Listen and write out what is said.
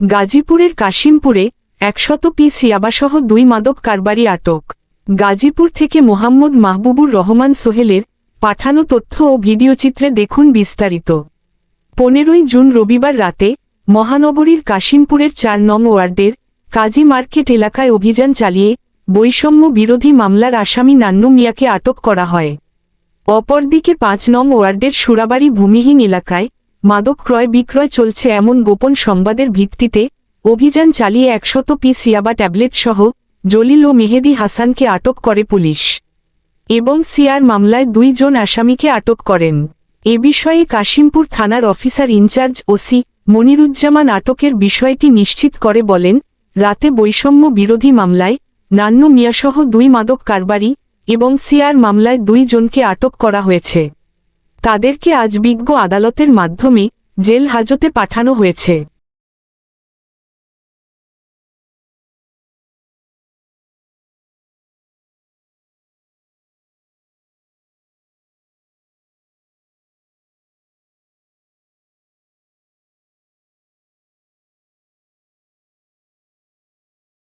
গাজীপুরের কাশিমপুরে একশত পিস ইয়াবাসহ দুই মাদক কারবারি আটক। গাজীপুর থেকে মোহাম্মদ মাহবুবুর রহমান সোহেলের পাঠানো তথ্য ও ভিডিওচিত্রে দেখুন বিস্তারিত। পনেরোই জুন রবিবার রাতে মহানগরীর কাশিমপুরের চার নং ওয়ার্ডের কাজী মার্কেট এলাকায় অভিযান চালিয়ে বৈষম্য বিরোধী মামলার আসামি নান্নু মিয়াকে আটক করা হয়। অপরদিকে পাঁচ নং ওয়ার্ডের সুরাবাড়ি ভূমিহীন এলাকায় মাদক ক্রয় বিক্রয় চলছে এমন গোপন সংবাদের ভিত্তিতে অভিযান চালিয়ে একশত পিস ইয়াবা ট্যাবলেট সহ জলিল ও মেহেদি হাসানকে আটক করে পুলিশ এবং সিআর মামলায় দুইজন আসামিকে আটক করেন। এ বিষয়ে কাশিমপুর থানার অফিসার ইনচার্জ ওসি মনিরুজ্জামান আটকের বিষয়টি নিশ্চিত করে বলেন, রাতে বৈষম্য বিরোধী মামলায় নান্নু মিয়াসহ দুই মাদক কারবারি এবং সিআর মামলায় দুই জনকে আটক করা হয়েছে। তাদেরকে আজ বিজ্ঞ আদালতের মাধ্যমে জেল হাজতে পাঠানো হয়েছে।